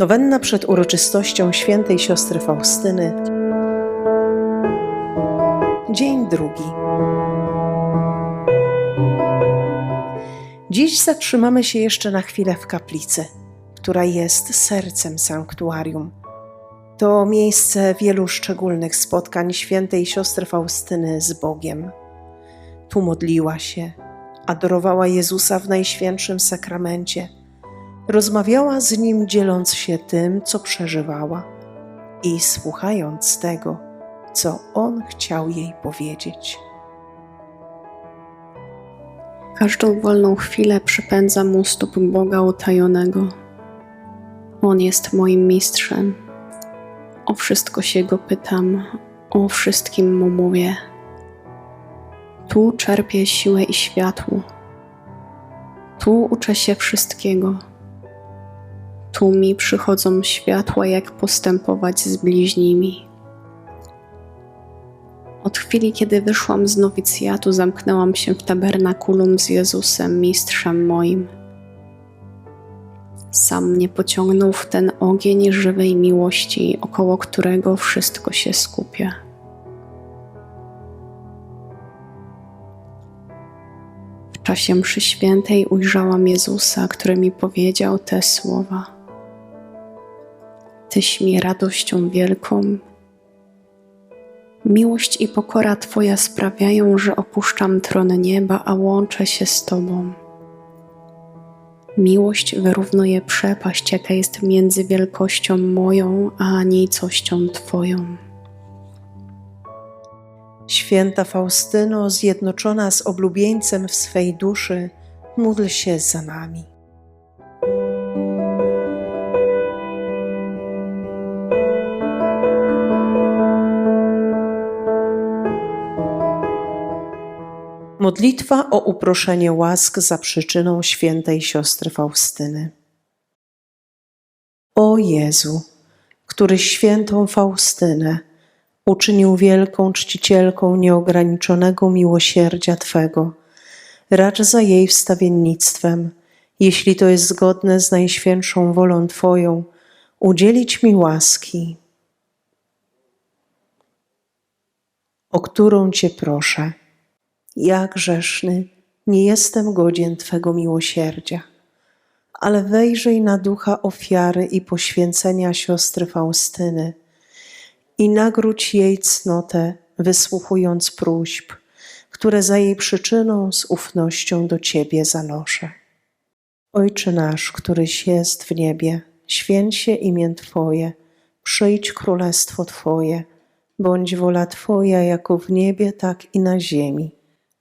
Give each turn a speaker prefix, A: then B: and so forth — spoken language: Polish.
A: Nowenna przed uroczystością świętej siostry Faustyny. Dzień drugi. Dziś zatrzymamy się jeszcze na chwilę w kaplicy, która jest sercem sanktuarium. To miejsce wielu szczególnych spotkań świętej siostry Faustyny z Bogiem. Tu modliła się, adorowała Jezusa w Najświętszym Sakramencie, rozmawiała z Nim, dzieląc się tym, co przeżywała i słuchając tego, co On chciał jej powiedzieć.
B: Każdą wolną chwilę przypędzam u stóp Boga utajonego. On jest moim mistrzem. O wszystko się go pytam, o wszystkim mu mówię. Tu czerpię siłę i światło. Tu uczę się wszystkiego. Tu mi przychodzą światła, jak postępować z bliźnimi. Od chwili, kiedy wyszłam z nowicjatu, zamknęłam się w tabernakulum z Jezusem, mistrzem moim. Sam mnie pociągnął w ten ogień żywej miłości, około którego wszystko się skupia. W czasie mszy świętej ujrzałam Jezusa, który mi powiedział te słowa. Tyś mi radością wielką, Miłość i pokora Twoja sprawiają, że opuszczam tron nieba, a łączę się z Tobą. Miłość wyrównuje przepaść, jaka jest między wielkością moją a nicością Twoją.
A: Święta Faustyno, zjednoczona z oblubieńcem w swej duszy, módl się za nami. Modlitwa o uproszenie łask za przyczyną świętej siostry Faustyny. O Jezu, któryś świętą Faustynę uczynił wielką czcicielką nieograniczonego miłosierdzia Twego, racz za jej wstawiennictwem, jeśli to jest zgodne z najświętszą wolą Twoją, udzielić mi łaski, o którą Cię proszę. Ja grzeszny nie jestem godzien Twego miłosierdzia, ale wejrzyj na ducha ofiary i poświęcenia siostry Faustyny i nagródź jej cnotę, wysłuchując próśb, które za jej przyczyną z ufnością do Ciebie zanoszę. Ojcze nasz, któryś jest w niebie, święć się imię Twoje, przyjdź królestwo Twoje, bądź wola Twoja jako w niebie, tak i na ziemi.